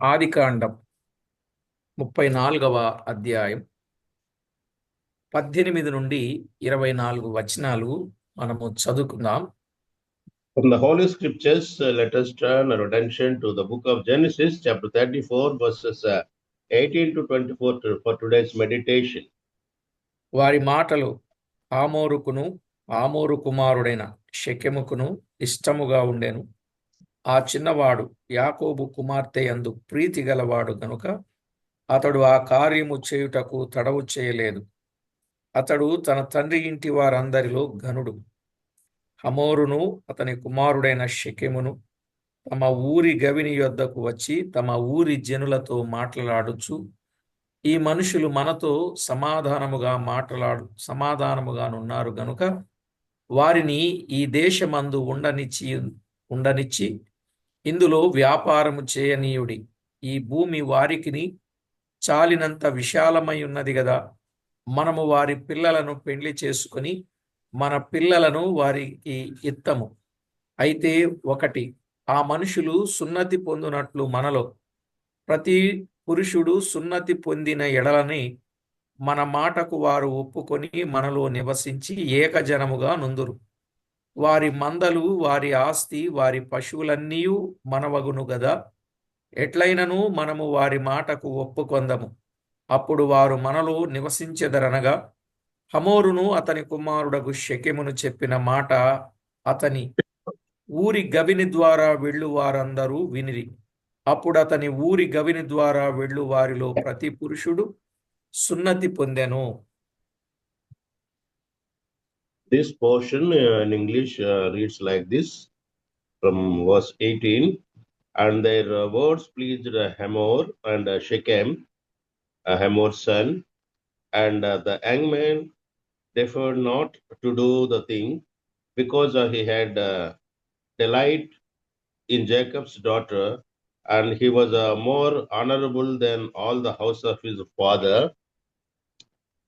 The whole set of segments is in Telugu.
ఆదికాండం ముప్పై నాలుగవ అధ్యాయం పద్దెనిమిది నుండి ఇరవై నాలుగు వచనాలు మనము చదువుకుందాం From the Holy Scriptures, uh, let us turn our attention to the book of Genesis, chapter 34, verses uh, 18 to 24 to- for today's meditation. వారి మాటలు ఆమోరుకును ఆమోరు కుమారుడైన షెకెముకును ఇష్టముగా ఉండెను ఆ చిన్నవాడు యాకోబు కుమార్తె యందు ప్రీతి గలవాడు గనుక అతడు ఆ కార్యము చేయుటకు తడవు చేయలేదు. అతడు తన తండ్రి ఇంటి వారందరిలో ఘనుడు. హమోరును అతని కుమారుడైన షకెమును తమ ఊరి గవిని యొద్దకు వచ్చి తమ ఊరి జనులతో మాట్లాడుచు ఈ మనుషులు మనతో సమాధానముగా మాట్లాడు సమాధానముగానున్నారు గనుక వారిని ఈ దేశమందు ఉండనిచ్చి ఉండనిచ్చి ఇందులో వ్యాపారము చేయనీయుడి. ఈ భూమి వారికిని చాలినంత విశాలమై ఉన్నది కదా మనము వారి పిల్లలను పెళ్ళి చేసుకొని మన పిల్లలను వారికి ఇత్తము. అయితే ఒకటి ఆ మనుషులు సున్నతి పొందినట్లు మనలో. ప్రతి పురుషుడు సున్నతి పొందిన ఎడలని మన మాటకు వారు ఒప్పుకొని మనలో నివసించి ఏకజనముగా నుందురు. వారి మందలు వారి ఆస్తి వారి పశువులన్నీ మనవగును గదా. ఎట్లయినను మనము వారి మాటకు ఒప్పుకొందము. అప్పుడు వారు మనలో నివసించెదరనగా హమోరును అతని కుమారుడగు షెకెమును చెప్పిన మాట అతని ఊరి గవిని ద్వారా వెళ్ళు వారందరూ వినిరి. అప్పుడు అతని ఊరి గవిని ద్వారా వెళ్ళు వారిలో ప్రతి పురుషుడు సున్నతి పొందెను. This portion uh, in English uh, reads like this from verse 18 And their uh, words pleased uh, Hamor and uh, Shechem, uh, Hamor's son, and the young man deferred not to do the thing because he had delight in Jacob's daughter, and he was more honorable than all the house of his father.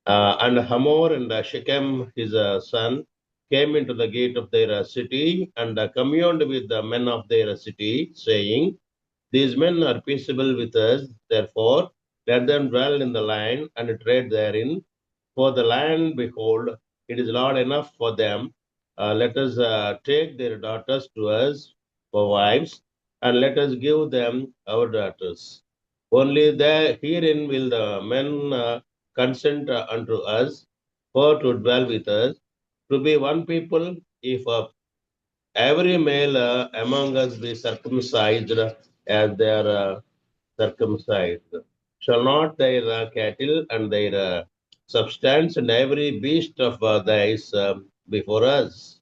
Uh, and Hamor and uh, Shechem, his uh, son, came into the gate of their city and communed with the men of their city, saying, These men are peaceable with us, therefore let them dwell in the land and trade therein. For the land, behold, it is not enough for them. Uh, let us uh, take their daughters to us for wives, and let us give them our daughters. Only there herein will the men uh, consent uh, unto us for to dwell with us, to be one people, if uh, every male uh, among us be circumcised as they are uh, circumcised. Shall not their uh, cattle and their uh, substance and every beast of uh, theirs before us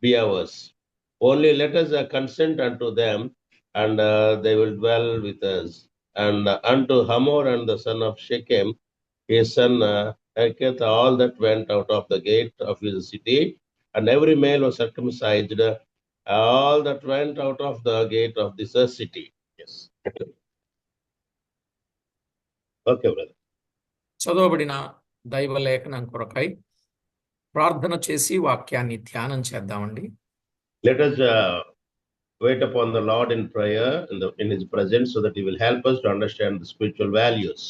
be ours? Only let us uh, consent unto them, and uh, they will dwell with us. And uh, unto Hamor and the son of Shechem, his son uh, Heketh, all that went out of the gate of his city, and every male was circumcised, uh, all that went out of the gate of this uh, city. Yes. Okay, brother. చదవబడిన దైవ లేఖనం కొరకై ప్రార్థన చేసి వాక్యాన్ని ధ్యానం చేద్దామండి Let us uh, wait upon the Lord in prayer in, the, in His presence so that He will help us to understand the spiritual values.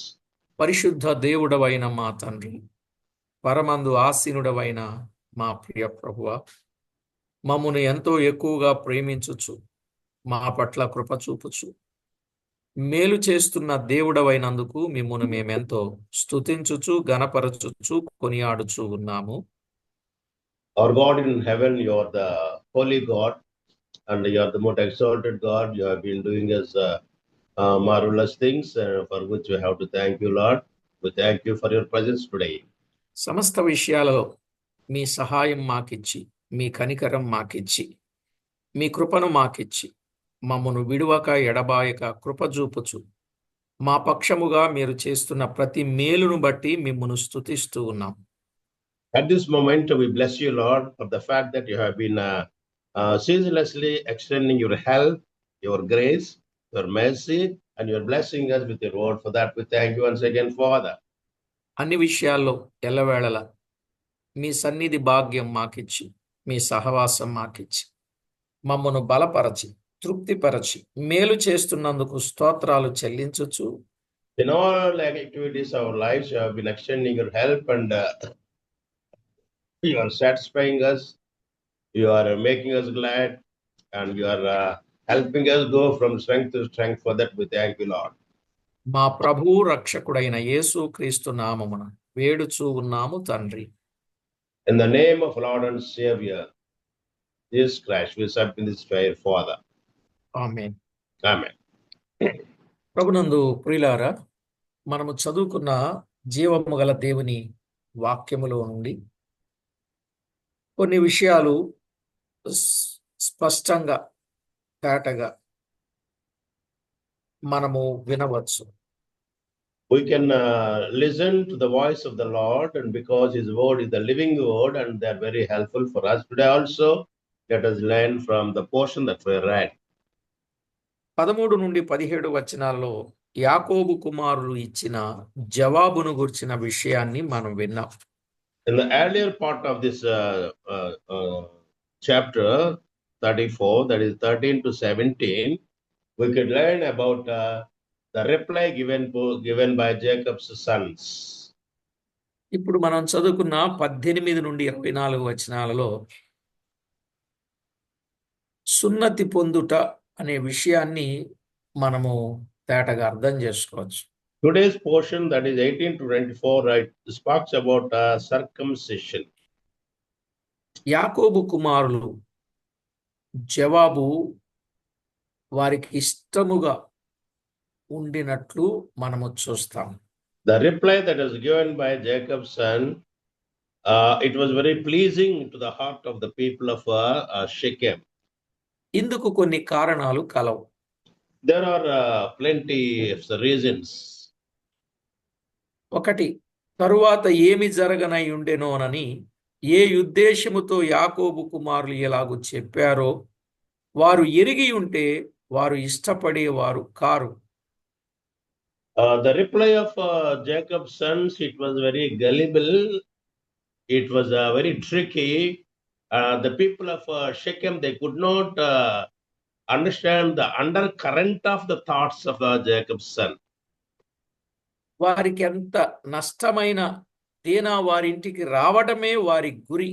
పరిశుద్ధ దేవుడవైన మా తండ్రి పరమందు ఆసీనుడవైన మా ప్రియ ప్రభువ మమ్మను ఎంతో ఎక్కువగా ప్రేమించుచు మా పట్ల కృప చూపుచు మేలు చేస్తున్న దేవుడవైనందుకు మిమ్మును మేమెంతో స్తుతించుచు గణపరచుచు కొనియాడుచు ఉన్నాము Our God in heaven, you are the holy God, and you are the most exalted God. You have been doing us uh, uh, marvelous things, uh, for which we have to thank you, Lord. We thank you for your presence today. సమస్త విషయాలలో మీ సహాయం మాకిచ్చి మీ కనికరం మాకిచ్చి మీ కృపను మాకిచ్చి మమ్మను విడువక ఎడబాయక కృప చూపుచు మా పక్షముగా మీరు చేస్తున్న ప్రతి మేలును బట్టి మిమ్మను స్తుతిస్తూ ఉన్నాం At this moment, we bless you, Lord, for the fact that you have been uh, uh, ceaselessly extending your help, your grace, your mercy, and you're blessing us with your word. For that, we thank you once again, Father. అన్ని విషయాల్లో ఎల్లవేళల మీ సన్నిధి భాగ్యం మాకిచ్చి మీ సహవాసం మాకిచ్చి మమ్మను బలపరచి తృప్తిపరచి మేలు చేస్తున్నందుకు స్తోత్రాలు చెల్లించుచు In all activities of our lives, you have been extending your help and uh, you are satisfying us. You are uh, making us glad and you are uh, helping us go from strength to strength for that we thank you Lord మా ప్రభు రక్షకుడైన యేసుక్రీస్తు నామమున వేడుచు ఉన్నాము తండ్రి. In the name of Lord and Saviour this crash we sub in this fire father amen amen ప్రభునందు ప్రియులారా మనము చదువుకున్న జీవము గల దేవుని వాక్యములో నుండి కొన్ని విషయాలు స్పష్టంగా తేటగా మనము వినవచ్చు We can uh, listen to the voice of the Lord, and because His word is the living word, and they're very helpful for us today also. Let us learn from the portion that we read. పదమూడు నుండి పదిహేడు వచనాల్లో యాకోబు కుమారులు ఇచ్చిన జవాబును గుర్చిన విషయాన్ని మనం విన్నాం In the earlier part of this uh, uh, uh, chapter 34, that is 13 to 17, we could learn about uh, the reply given, given by Jacob's sons. ఇప్పుడు మనం చదువుకున్న పద్దెనిమిది నుండి ఇరవై నాలుగు వచనాలలో సున్నతి పొందుట అనే విషయాన్ని మనము తేటగా అర్థం చేసుకోవచ్చు today's portion that is eighteen to twenty four right speaks about circum యాకోబు కుమారులు జవాబు వారికి ఇష్టముగా ఉండినట్లు మనము చూస్తాం. The reply that is given by Jacob son it was very pleasing to the heart of the people of Shechem ఇందుకు కొన్ని కారణాలు కలవు. There are plenty of reasons ఒకటి తరువాత ఏమి జరగనై ఉండెనోనని ఏ ఉద్దేశముతో యాకోబు కుమారులు ఎలాగూ చెప్పారో వారు ఎరిగి ఉంటే వారు ఇష్టపడేవారు కారు Uh, uh, sons, it was very gullible. It was uh, very tricky. Uh, the people of uh, Shechem, they could not uh, understand the undercurrent of the thoughts of uh, Jacob's son. వారికి ఎంత నష్టమైన దేనా వారింటికి రావడమే వారి గురి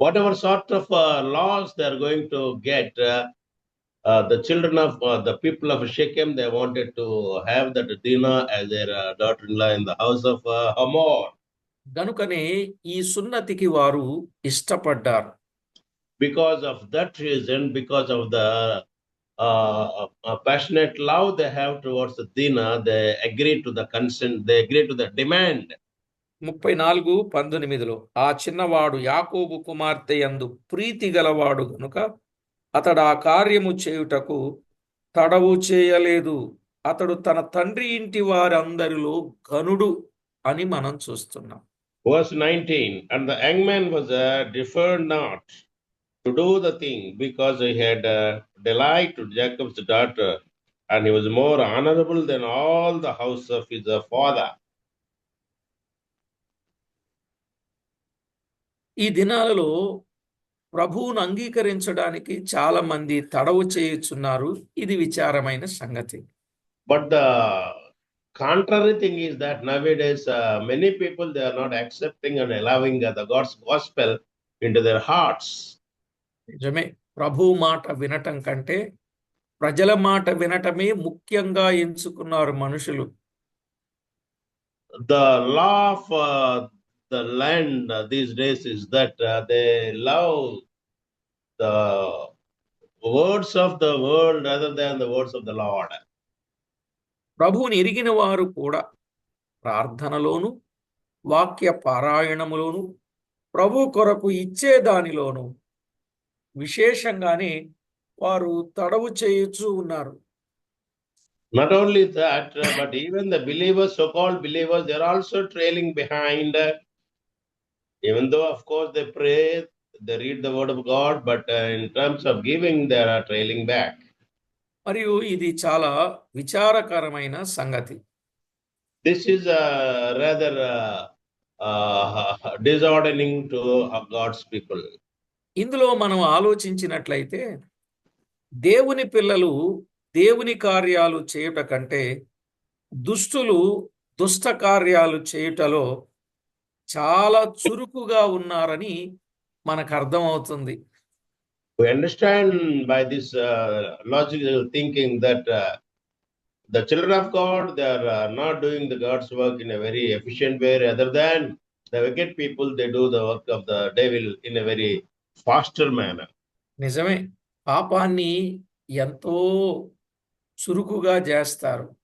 Whatever sort of uh, loss they are going to get, uh, uh, the children of uh, the people of Shechem, they wanted to have that Dinah as their uh, daughter-in-law in the house of uh, Hamor. గనుకనే ఈ సున్నతికి వారు ఇష్టపడ్డారు because of that reason, because of the uh, uh, passionate love they have towards the Dina, they agree to the consent, they agree to the demand. ముప్పై నాలుగు పంతొమ్మిదిలో ఆ చిన్నవాడు యాకోబు కుమార్తె యందు ప్రీతి గలవాడు గనుక అతడు ఆ కార్యము చేయుటకు తడవు చేయలేదు అతడు తన తండ్రి ఇంటి వారందరిలో ఘనుడు అని మనం చూస్తున్నాం Verse 19, and the young man was uh, deferred not to do the thing because I had delight Jacob's daughter and he was more honourable then all the house of his father ఈ దినాలలో ప్రభువును అంగీకరించడానికి చాలా మంది తడవు చేయుచున్నారు. ఇది విచారమైన సంగతి. But the contrary thing is that now days many people they are not accepting and allowing the God's gospel in to their hearts నిజమే. ప్రభు మాట వినటం కంటే ప్రజల మాట వినటమే ముఖ్యంగా ఎంచుకున్నారు మనుషులు. The law of the land these days is that they love the words of the world rather than the words of the Lord ప్రభువుని ఎరిగిన వారు కూడా ప్రార్థనలోను వాక్య పారాయణములోను ప్రభు కొరకు ఇచ్చే దానిలోను విశేషంగానే వారు తడవు చేయొచ్చు ఉన్నారు. Not only that but even the believers so called believers they are also trailing behind even though of course they pray they read the word of God but in terms of giving they are trailing back మరియు ఇది చాలా విచారకరమైన సంగతి. This is a rather disheartening to God's people ఇందులో మనం ఆలోచించినట్లయితే దేవుని పిల్లలు దేవుని కార్యాలు చేయుట కంటే దుష్టులు దుష్ట కార్యాలు చేయుటలో చాలా చురుకుగా ఉన్నారని మనకు అర్థమవుతుంది We understand by this uh, logical thinking that uh, the children of God they are uh, not doing the God's work in a very efficient way, rather than the wicked people they do the work of the devil in a very faster manner. నిజమే. పాపాన్ని ఎంతో చురుకుగా చేస్తారు.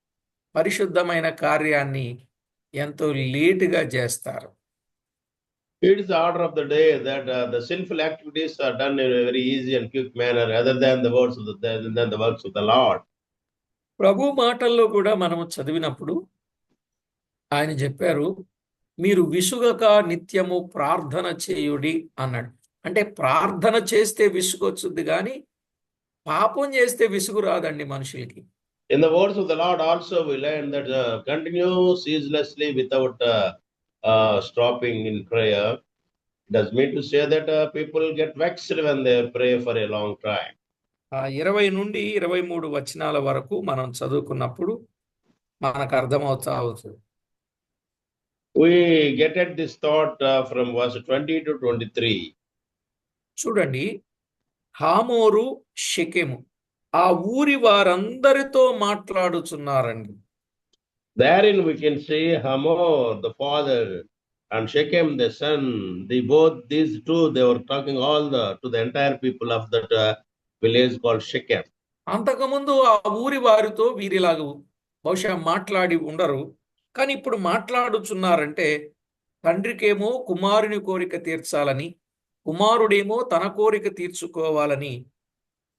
పరిశుద్ధమైన కార్యాన్ని ఎంతో లేటుగా చేస్తారు. It's order of the day that the very easy and quick manner other than words of works the Lord ప్రభు మాటల్లో కూడా మనం చదివినప్పుడు ఆయన చెప్పారు మీరు విసుగక నిత్యము ప్రార్థన చేయుడి అన్నాడు. అంటే ప్రార్థన చేస్తే విసుగు వచ్చుద్ది కానీ పాపం చేస్తే విసుగు రాదండి మనుషులకి in the words of the Lord also we learn that continue ceaselessly without stopping in prayer does me to say that people get vexed when they pray for a long time ఇరవై నుండి ఇరవై మూడు వచనాల వరకు మనం చదువుకున్నప్పుడు మనకు అర్థమవుతా అవుతుంది we get at this thought from verse twenty two twenty three చూడండి. హామోరు షికెము. ఆ ఊరి వారందరితో మాట్లాడుచున్నారండి. There in we can see Hamor the father and Shechem the son the both these two they're talking all the to the entire people of the village call Shechem అంతకుముందు ఆ ఊరి వారితో వీరిలాగు బహుశా మాట్లాడి ఉండరు. కానీ ఇప్పుడు మాట్లాడుచున్నారంటే తండ్రికేమో కుమారుని కోరిక తీర్చాలని కుమారుడేమో తన కోరిక తీర్చుకోవాలని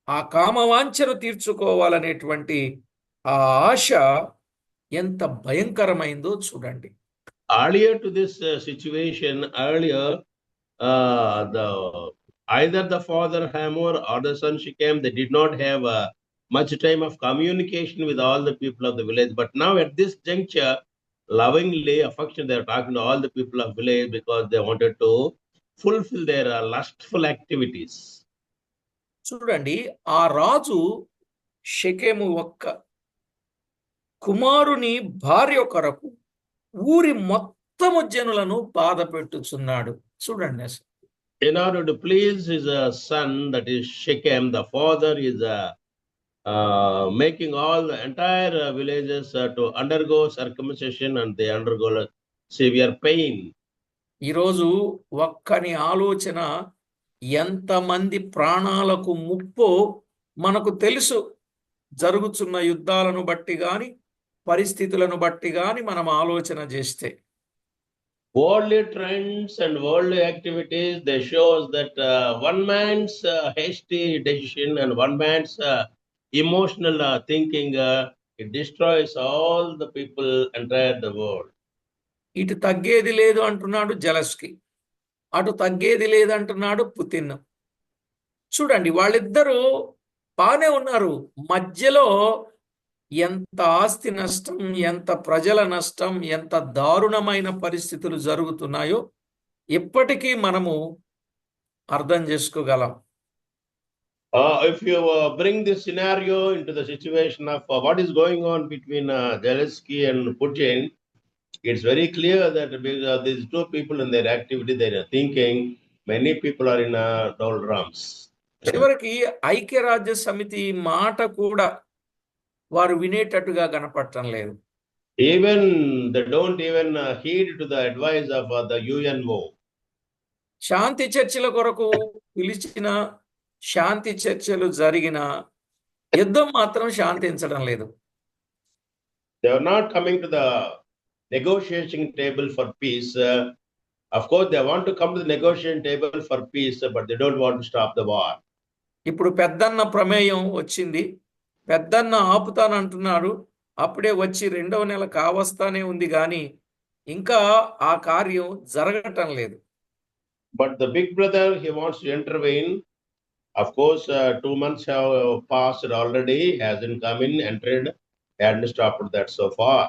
ఆ కామవాంఛన తీర్చుకోవాలనేటువంటి ఆ ఆశ ఎంత భయంకరమైందో చూడండి. Earlier to this situation earlier the either Hamor or the son she the did not have much time of communication with all the people of the village but now at this juncture lovingly all the people of village because they wanted to fulfil their lustful activities చూడండి ఆ రాజు షకేము ఒక్క కుమారుని భార్య కొరకు ఊరి మొత్తము జనులను బాధ పెట్టుచున్నాడు. చూడండి in or to please is a son that is Shechem the father is a making all the entire villages to undergo circumcision and the undergo severe pain ఈరోజు ఒక్కని ఆలోచన ఎంతమంది ప్రాణాలకు ముప్పో మనకు తెలుసు. జరుగుతున్న యుద్ధాలను బట్టి గాని పరిస్థితులను బట్టి గాని మనం ఆలోచన చేస్తే. World trends and world activities the shows that one man's hasty decision and one man's emotional thinking it destroys all the people entire the world ఇటు తగ్గేది లేదు అంటున్నాడు జలస్కి. అటు తగ్గేది లేదంటున్నాడు పుతిన్. చూడండి వాళ్ళిద్దరూ బాగానే ఉన్నారు. మధ్యలో ఎంత ఆస్తి నష్టం ఎంత ప్రజల నష్టం ఎంత దారుణమైన పరిస్థితులు జరుగుతున్నాయో ఇప్పటికీ మనము అర్థం చేసుకోగలం. Uh, if you uh, bring this scenario into the situation of uh, what is going on between uh, Zelensky and Putin, it's very clear that because these two people in their activity, they are thinking many people are in uh, doldrums. చివరికి ఐక్యరాజ్య సమితి మాట కూడా వారు వినేటట్టుగా కనపడటం లేదు don't even uh, heed to the advice of uh, the UNO. శాంతి చర్చల కొరకు పిలిచిన శాంతి చర్చలు జరిగిన యుద్ధం మాత్రం శాంతించడం లేదు They are not coming to the negotiation table for peace. Uh, of course, they want to come to the negotiation table for peace, uh, but they don't want to stop the war. ఇప్పుడు పెద్దన్న ప్రమేయం వచ్చింది పెద్దన్న ఆపుతానంటున్నాడు అప్పుడే వచ్చి రెండవ నెల కావస్తానే ఉంది కానీ ఇంకా ఆ కార్యం జరగటం లేదు But the big brother, he wants to intervene. Of course, uh, two months have passed already, hasn't come in, entered, hadn't stopped that so far.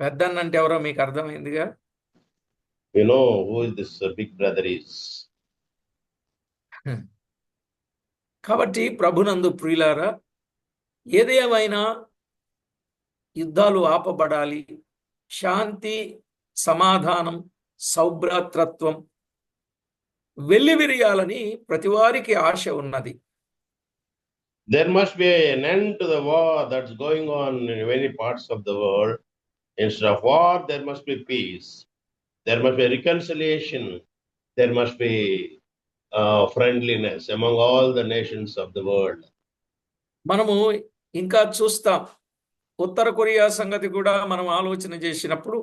పెద్దన్న అంటే ఎవరో మీకు అర్థమైందిగా you know who is this big brother is కాబట్టి ప్రభునందు ప్రియులారా ఏదేమైనా యుద్ధాలు ఆపబడాలి శాంతి సమాధానం సౌభ్రాతృత్వం వెళ్ళి విరియాలని ప్రతి వారికి ఆశ ఉన్నది. There must be an end to the war that's going on in many parts of the world Instead of war, there must be peace. There must be reconciliation. There must be uh, friendliness among all the nations of the world. మనము ఇంకా చూస్తాం ఉత్తర కొరియా సంగతి కూడా మనం ఆలోచన చేసినప్పుడు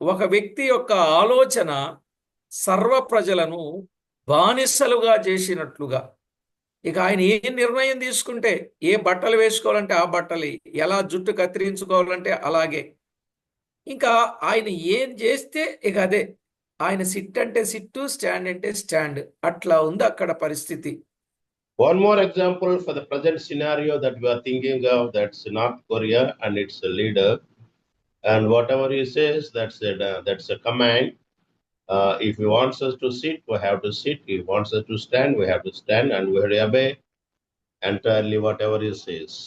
ఒక వ్యక్తి యొక్క ఆలోచన సర్వ ప్రజలను బానిసలుగా చేసినట్లుగా ఇక ఆయన ఏ నిర్ణయం తీసుకుంటే ఏ బట్టలు వేసుకోవాలంటే ఆ బట్టలు ఎలా జుట్టు కత్తిరించుకోవాలంటే అలాగే ఇంకా ఆయన ఏం చేస్తే ఇక అదే ఆయన సిట్ అంటే సిట్ స్టాండ్ అంటే స్టాండ్ అట్లా ఉంది అక్కడ పరిస్థితి. One more example for the present scenario that we are thinking of that's North Korea and its leader and whatever you says that's that's command if you wants to sit we have to sit if wants to stand we have to stand and we have obey entirely whatever you says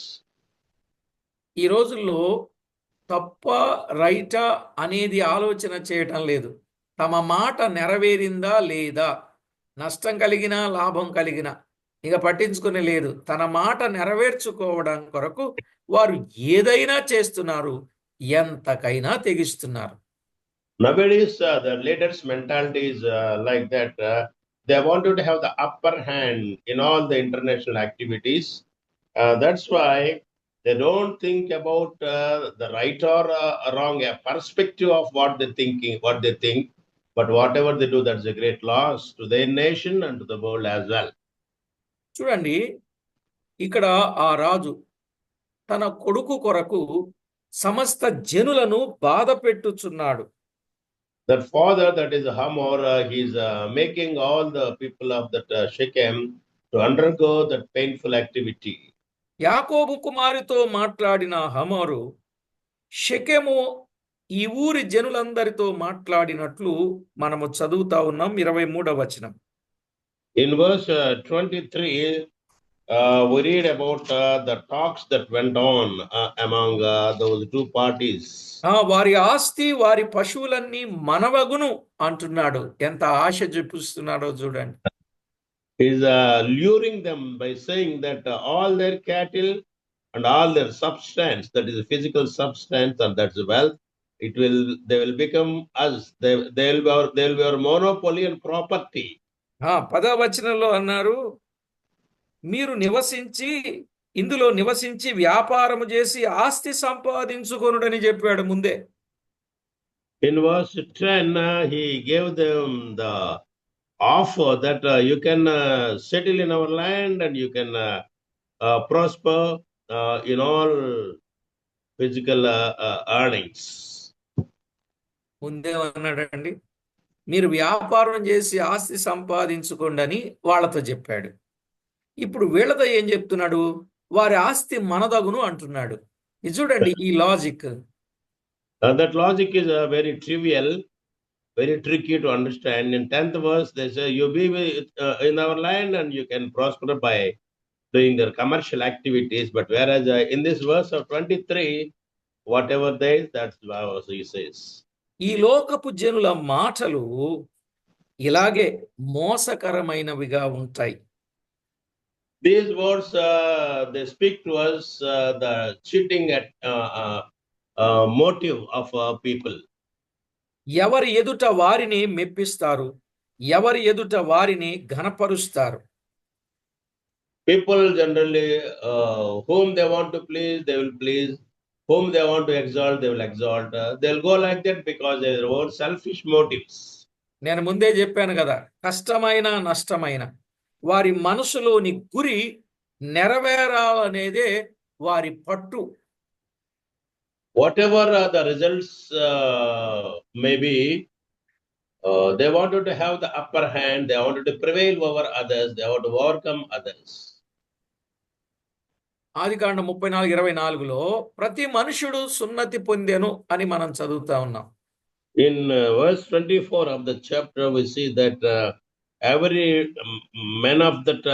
ఈ రోజుల్లో తప్ప రైటా అనేది ఆలోచన చేయటం లేదు. తమ మాట నెరవేరిందా లేదా? నష్టం కలిగినా లాభం కలిగినా ఇక పట్టించుకుని లేదు. తన మాట నెరవేర్చుకోవడం కొరకు వారు ఏదైనా చేస్తున్నారు. ఎంతకైనా తెగిస్తున్నారు. Nowadays the leaders mentalities like that they want to have the upper hand in all the international activities that's why they don't think about the right or wrong a perspective of what they thinking what they think but whatever they do that's a great loss to their nation and to the world as well చూడండి ఇక్కడ ఆ రాజు తన కొడుకు కొరకు సమస్త జనులను బాధ పెట్టుచున్నాడు. That father that is Hamor he's making all the people of that Shechem to undergo that painful activity యాకోబు కుమారితో మాట్లాడిన హమోరు షెకెము ఈ ఊరి జనులందరితో మాట్లాడినట్లు మనము చదువుతా ఉన్నాం ఇరవై మూడవ వచనం. Verse uh, 23, uh, we read about uh, the talks that went on uh, among uh, those two parties. ఆ వారి ఆస్తి వారి పశువులన్నీ మనవగును అంటున్నాడు. ఎంత ఆశ చూపిస్తున్నాడో చూడండి. He's uh, luring them by saying that uh, all their cattle and all their substance, that is physical substance and that's wealth, it will they will become us. They they'll be our they'll be our monopoly and property. ఆ పదవ వచనంలో అన్నారు మీరు నివసించి ఇందులో నివసించి వ్యాపారము చేసి ఆస్తి సంపాదించుకొనుడని చెప్పాడు ముందే In verse 10, uh, he gave them of that you can settle in our land and you can prosper in all physical earnings ముందే అన్నాడండి. మీరు వ్యాపారం చేసి ఆస్తి సంపాదించుకోండి అని వాళ్ళతో చెప్పాడు. ఇప్పుడు వీళ్ళతో ఏం చెప్తున్నాడు? వారి ఆస్తి మనదగును అంటున్నాడు. ఇది చూడండి ఈ logic that logic is very trivial very trivial, very tricky to understand. In 10th verse, they say, You be with, uh, in our land and you can prosper by doing their commercial activities. But whereas uh, in this verse of 23, whatever there is, that's what he says. ఈ లోకపు జనుల మాటలు ఇలాగే మోసకరమైనవిగా ఉంటాయి These words, uh, they speak to us uh, the cheating at uh, uh, uh, motive of uh, people. ఎవరి ఎదుట వారిని మెప్పిస్తారు? ఎవరి ఎదుట వారిని ఘనపరుస్తారు? People generally whom they want to please they will please whom they want to exalt they will exalt they will go like that because their own selfish motives నేను ముందే చెప్పాను కదా కష్టమైన నష్టమైన. వారి మనసులోని గురి నెరవేరాలనేదే వారి పట్టు. Whatever the results maybe they want to have the upper hand they want to prevail over others they want to overcome others ఆది ఆదికాండ ముప్పై నాలుగు ఇరవై నాలుగులో ప్రతి మనుషుడు సున్నతి పొందేను అని మనం చదువుతా ఉన్నాం. In verse twenty four of the chapter we see that every men of that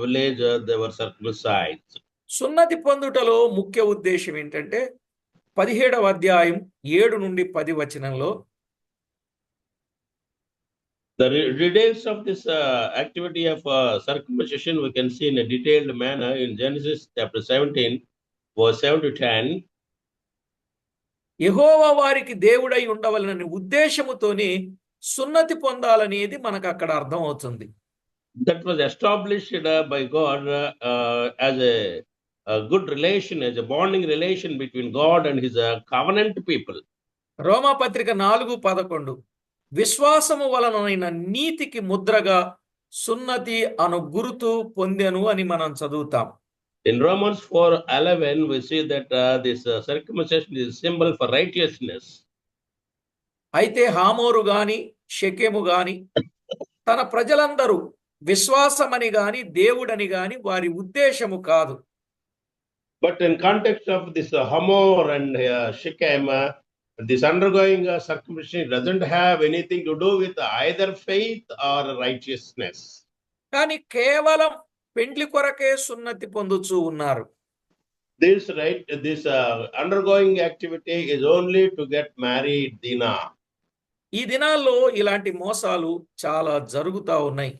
village they were circumcised సున్నతి పొందుటలో ముఖ్య ఉద్దేశం ఏంటంటే పదిహేడవ అధ్యాయం ఏడు నుండి పది వచనంలో The details of this uh, activity of uh, circumcision we can see in a detailed manner in Genesis chapter 17, verse 7 to 10. యెహోవా వారికి దేవుడై ఉండవలనని ఉద్దేశముతోనే సున్నతి పొందాలనేది మనకు అక్కడ అర్థమవుతుంది That was established uh, by God uh, uh, relation, as a bonding relation between God and his uh, covenant people. రోమాపత్రిక నాలుగు పదకొండు విశ్వాసము వలనైన నీతికి ముద్రగా సున్నతి అను గురుతు పొందెను అని మనం చదువుతాం In Romans 4 11, we see that uh, this uh, circumcision is a symbol for righteousness. అయితే హామోరు గాని షెకెము గాని తన ప్రజలందరూ విశ్వాసమని గాని దేవుడని గాని వారి ఉద్దేశము కాదు But in context of this uh, Hamor and uh, Shechem, uh, this undergoing uh, circumcision doesn't have anything to do with either faith or righteousness. కానీ కేవలం పెండ్లి కొరకే సున్నతి పొందుచూ ఉన్నారు This right, this uh, undergoing activity is only to get married, Dina. ఈ దినాల్లో ఇలాంటి మోసాలు చాలా జరుగుతా ఉన్నాయి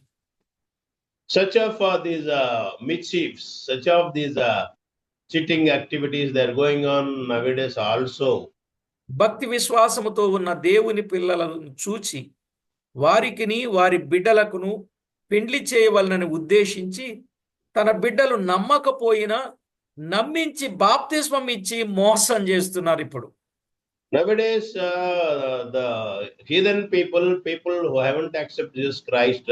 Such of uh, these uh, mischiefs, such cheating activities they are going on nowadays also భక్తి విశ్వాసముతో ఉన్న దేవుని పిల్లలను చూచి వారికిని వారి బిడ్డలకును పెండ్లి చేయవలనని ఉద్దేశించి తన బిడ్డలు నమ్మకపోయినా నమ్మించి బాప్తిస్వం ఇచ్చి మోసం చేస్తున్నారు ఇప్పుడు. Nowadays the heathen people people who haven't accept Jesus Christ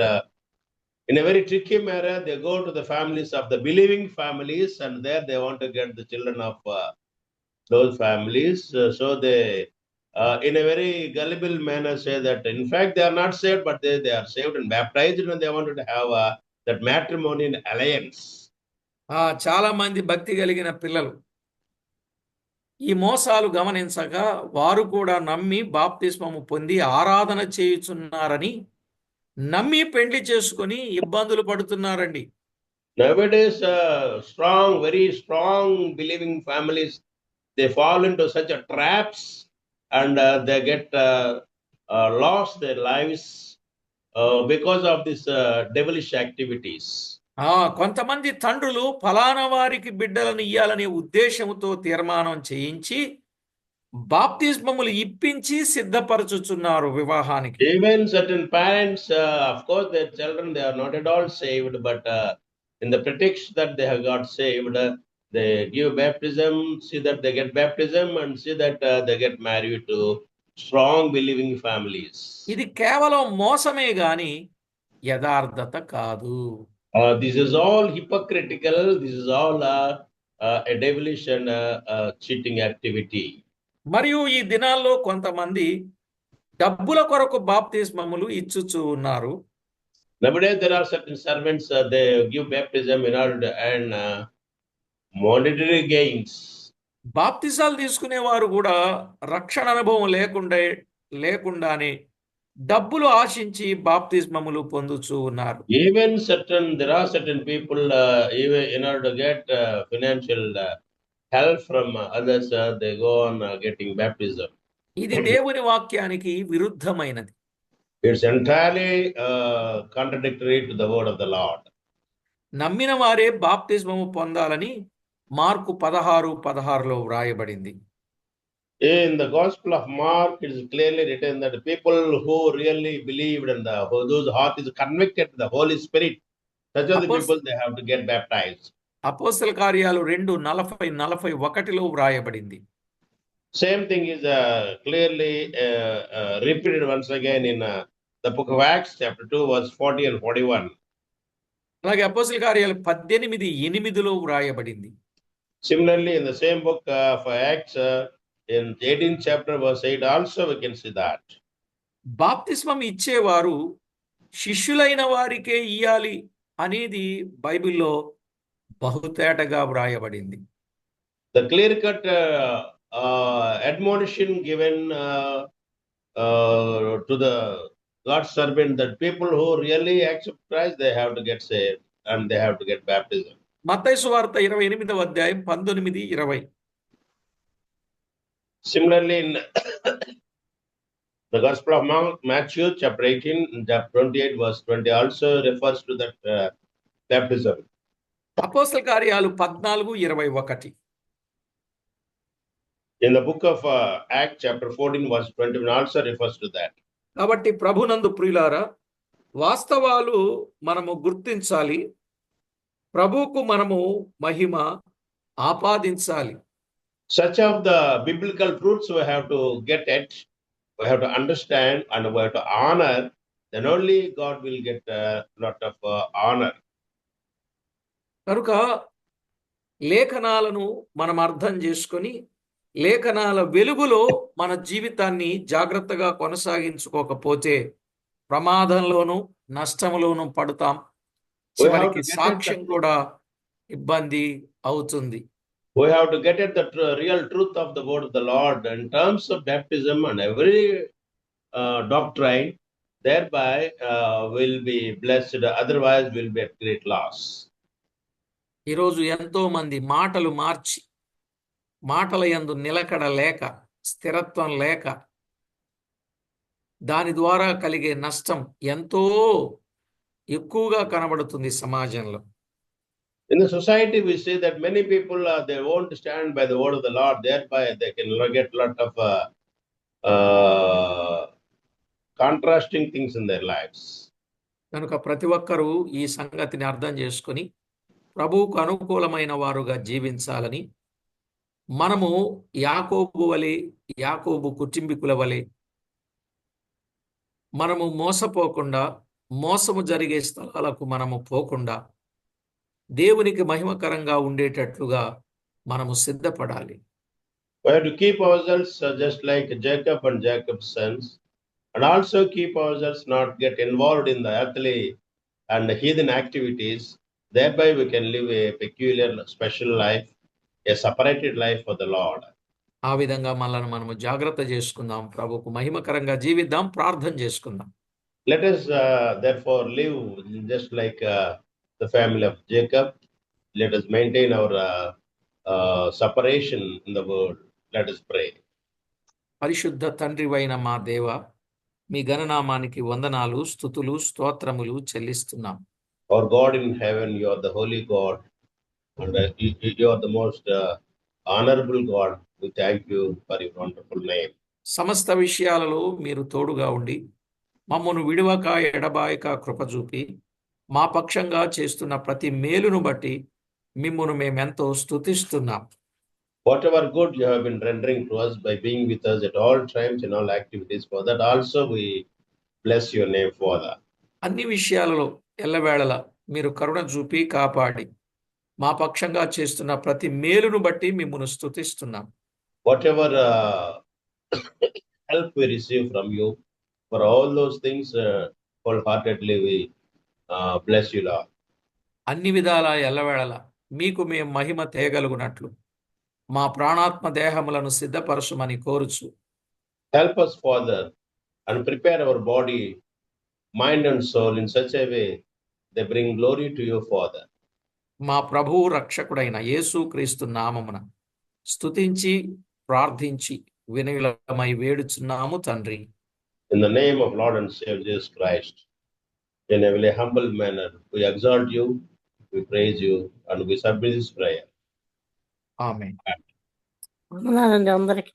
in a very tricky manner, they go to the families of the believing families, and there they want to get the children of uh, those families. Uh, so they, uh, in a very gullible manner, say that in fact they are not saved, but they, they are saved and baptized, and they wanted to have uh, that matrimonial alliance. చాలా మంది భక్తి కలిగిన పిల్లలు ఈ మోసాలు గమనించగా వారు కూడా నమ్మి బాప్తిస్మము పొంది ఆరాధన చేయుచున్నారని నమ్మి పెళ్ళి చేసుకుని ఇబ్బందులు పడుతున్నారండి. Nowadays strong very strong believing families they fall into such traps and they get loss their lives because of this devilish activities కొంతమంది తండ్రులు ఫలానా వారికి బిడ్డలను ఇవ్వాలనే ఉద్దేశంతో తీర్మానం చేయించి బాప్తిస్మములు ఇప్పించి సిద్ధపరచుచున్నారు వివాహానికి uh, of course, their children, they are not at all saved, but uh, in the pretext that they have got saved, uh, they give baptism, see that they get baptism, and see that uh, they get married to strong believing families. ఇది కేవలం మోసమే గాని యథార్థత కాదు Uh, this is all hypocritical. This is all uh, uh, uh, uh. మరియు ఈ దినాల్లో కొంతమంది డబ్బుల కొరకు బాప్తిస్మములు ఇచ్చుచూ ఉన్నారు Nowadays, there are certain servants, uh, they give baptism in order to earn uh, monetary gains. బాప్తిసాలు తీసుకునేవారు కూడా రక్షణ అనుభవం లేకుండా లేకుండానే డబ్బులు ఆశించి బాప్తిస్మములు పొందుచూ ఉన్నారు Even certain, there are certain people, uh, even in order to get uh, financial uh, help from uh, others, uh, they go on uh, getting baptism. ఇది దేవుని వాక్యానికి విరుద్ధమైనది It's entirely uh, contradictory to the word of the Lord. నమ్మిన వారే బాప్తిస్మము పొందాలని మార్కు పదహారు పదహారులో వ్రాయబడింది In the Gospel of Mark, it is clearly written that the people who really believed and the, who, those heart is convicted to the Holy Spirit, such are the Apos- అపోస్తల కార్యాలు రెండు నలభై నలభై ఒకటిలో వ్రాయబడింది. Same thing is clearly repeated once again in the book of Acts chapter 2 verse 40 and 41 అలాగే అపోస్తల కార్యాలు 18 8 లో వ్రాయబడింది similarly in the same book of Acts in 18 chapter verse 8 also we can see that బాప్తిస్మం ఇచ్చేవారు శిష్యులైన వారికే ఇయ్యాలి అనేది బైబిల్లో బహుతేటగా వ్రాయబడింది The clear cut uh, uh, admonition given uh, uh, to the God's servant, that people who really accept Christ, they have to get saved and they have to get baptism. మత్తయి సువార్త ఇరవై ఎనిమిదవ అధ్యాయం పంతొమ్మిది ఇరవై Similarly, in the Gospel of Ma- Matthew, chapter 18, chapter 28, verse 20, also refers to that అపోస్తల కార్యాలు పద్నాలుగు ఇరవై ఒకటి. In the book of act chapter 14 verse 20 also refers కాబట్టి ప్రభునందు ప్రియులారా వాస్తవాలు మనము గుర్తించాలి ప్రభుకు మనము మహిమ ఆపాదించాలి. Such of the biblical truths we have to get at we have to understand and we have to honour then only God will get lot of honour కనుక లేఖనాలను మనం అర్థం చేసుకొని లేఖనాల వెలుగులో మన జీవితాన్ని జాగ్రత్తగా కొనసాగించుకోకపోతే ప్రమాదంలోను నష్టంలోను పడతాం చివరికి సాక్ష్యం కూడా ఇబ్బంది అవుతుంది We have to get at the tr- real truth of the word of the Lord in terms of baptism and every uh, doctrine. Thereby, uh, will be blessed. Otherwise, will be at great loss. ఈరోజు ఎంతో మంది మాటలు మార్చి మాటల యందు నిలకడ లేక స్థిరత్వం లేక దాని ద్వారా కలిగే నష్టం ఎంతో ఎక్కువగా కనబడుతుంది సమాజంలో In the society, we see that many people uh, they won't stand by the word of the Lord. Thereby, they can get lot of uh, uh, contrasting things in their lives. కనుక ప్రతి ఒక్కరూ ఈ సంగతిని అర్థం చేసుకొని ప్రభువుకు అనుకూలమైన వారుగా జీవించాలని మనము యాకోబు వలె యాకోబు కుటుంబికుల వలె మనము మోసపోకుండా మోసము జరిగే స్థలాలకు మనము పోకుండా దేవునికి మహిమకరంగా ఉండేటట్లుగా మనము సిద్ధపడాలి. And also keep our selves not get involved in the and heathen activities Thereby, we can live a peculiar, special life, a separated life for the Lord. ఆ విధంగా మనల్ని మనము జాగ్రత్త చేసుకుందాం ప్రభుకు మహిమకరంగా జీవిద్దాం ప్రార్థన చేసుకుందాం Let us uh, therefore live just like uh, the family of Jacob. Let us maintain our uh, uh, separation in the world. Let us pray. పరిశుద్ధ తండ్రివైన మా దేవ మీ గణనామానికి వందనాలు స్థుతులు స్తోత్రములు చెల్లిస్తున్నాం Our God in heaven, you are the holy God, and uh, you, you- are the most uh, honorable God. We thank you for your wonderful name. సమస్త విషయాలలో మీరు తోడుగా ఉండి మమ్మను విడువక ఎడబాయక కృప చూపి మా పక్షంగా చేస్తున్న ప్రతి మేలును బట్టి మిమ్మును మేమెంతో స్తుతిస్తున్నాం Whatever good you have been rendering to us by being with us at all times in all activities, for that also we bless your name, Father. అన్ని విషయాలలో ఎల్లవేళల మీరు కరుణ చూపి కాపాడి మా పక్షంగా చేస్తున్న ప్రతి మేలును బట్టి మిమ్మల్ని స్థుతిస్తున్నాం whatever help we receive from you for all those things full heartedly we bless you లా అన్ని విధాల ఎల్లవేళల మీకు మేము మహిమ తేగలుగునట్లు మా ప్రాణాత్మ దేహములను సిద్ధపరచుమని కోరుచు. Help us father and prepare our body mind and soul in such way they bring glory to your father మా ప్రభువు రక్షకుడైన యేసు క్రీస్తు నామమున స్థుతించి ప్రార్థించి వినయులమై వేడుచున్నాము తండ్రి. In the name of Lord and saviour Jesus Christ in every humble manner we exalt you we praise you and we submit this prayer amen అందరికీ.